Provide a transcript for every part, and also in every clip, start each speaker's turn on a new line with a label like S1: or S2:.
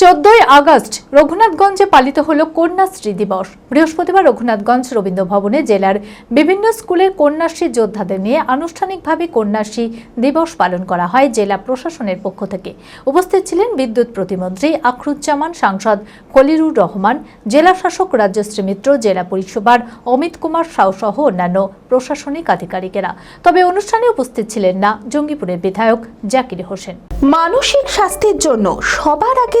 S1: চোদ্দই আগস্ট রঘুনাথগঞ্জে পালিত হল কন্যাশ্রী দিবস। বৃহস্পতিবার রঘুনাথগঞ্জ রবীন্দ্র ভবনে জেলার বিভিন্ন স্কুলের কন্যাশ্রী যোদ্ধাদের নিয়ে আনুষ্ঠানিকভাবে কন্যাশ্রী দিবস পালন করা হয় জেলা প্রশাসনের পক্ষ থেকে। উপস্থিত ছিলেন বিদ্যুৎ প্রতিমন্ত্রী আখরুজ্জামান, সাংসদ খলিরুর রহমান, জেলা শাসক রাজ্যশ্রী মিত্র, জেলা পরিষেবার অমিত কুমার সাউ সহ অন্যান্য প্রশাসনিক আধিকারিকেরা। তবে অনুষ্ঠানে উপস্থিত ছিলেন না জঙ্গিপুরের বিধায়ক জাকির হোসেন।
S2: মানসিক স্বাস্থ্যের জন্য সবার আগে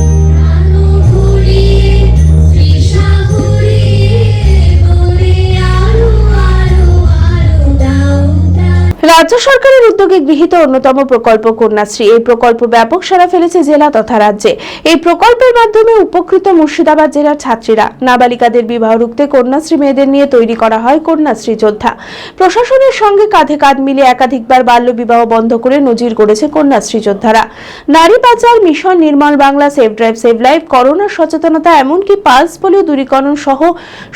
S2: রাজ্য সরকারের উদ্যোগে গৃহীত অন্যতম প্রকল্প কন্যাশ্রী। এই প্রকল্প ব্যাপক সাড়া ফেলেছে জেলা তথা রাজ্যে। এই প্রকল্পের মাধ্যমে উপকৃত মুর্শিদাবাদ জেলার ছাত্রীরা নাবালিকাদের বিবাহ রুখতে কন্যাশ্রী মেয়েদের নিয়ে তৈরি করা হয় কন্যাশ্রী যোদ্ধা। প্রশাসনের সঙ্গে কাঁধে কাঁধ মিলে একাধিকবার বাল্য বিবাহ বন্ধ করে নজির করেছে কন্যাশ্রী যোদ্ধারা। নারী পাচার, mission Nirmal Bangla, save drive, save life, corona সচেতনতা, এমনকি পালস পোলিও দূরীকরণ সহ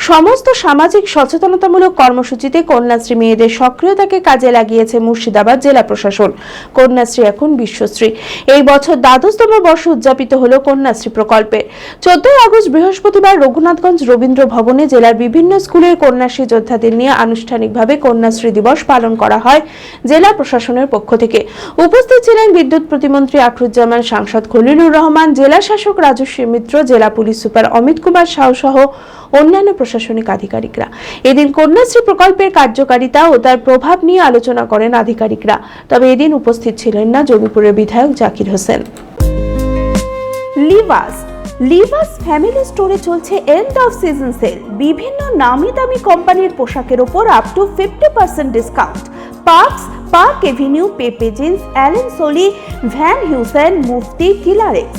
S2: সমস্ত সামাজিক সচেতনতামূলক কর্মসূচিতে কন্যাশ্রী মেয়েদের সক্রিয়তাকে কাজে লাগিয়েছে মুর্শিদাবাদ জেলা প্রশাসন। কন্যাশ্রী এখন বিশ্বশ্রী। এই বছর দ্বাদশতম বর্ষ উদযাপিত হল কন্যাশ্রী প্রকল্পে। চোদ্দই আগস্ট বৃহস্পতিবার রঘুনাথগঞ্জ রবীন্দ্র ভবনে জেলার বিভিন্ন স্কুলের কন্যাশ্রী যোদ্ধাদের নিয়ে আনুষ্ঠানিকভাবে কন্যাশ্রী দিবস পালন করা হয় জেলা প্রশাসনের পক্ষ থেকে। উপস্থিত ছিলেন বিদ্যুৎ প্রতিমন্ত্রী আখরুজ্জামান সাংসদ খলিলুর রহমান, জেলা শাসক রাজস্বী মিত্র, জেলা পুলিশ সুপার অমিত কুমার সাউ সহ অন্যান্য প্রশাসনিক আধিকারিকরা। এদিন কন্যাশ্রী প্রকল্পের কার্যকারিতা ও তার প্রভাব নিয়ে আলোচনা করেন আধিকারিকরা। তবে এদিন উপস্থিত ছিলেন না জমিপুরের বিধায়ক Zakir Hussain. Leevas. Leevas family স্টোরে চলছে এন্ড অফ সিজন সেল বিভিন্ন নামি দামি কোম্পানির পোশাকের ওপর up to fifty percent discount Parx, Park Avenue, Pepe Jeans, Allen Solly, Van Heusen, Mufti কিলারেক্স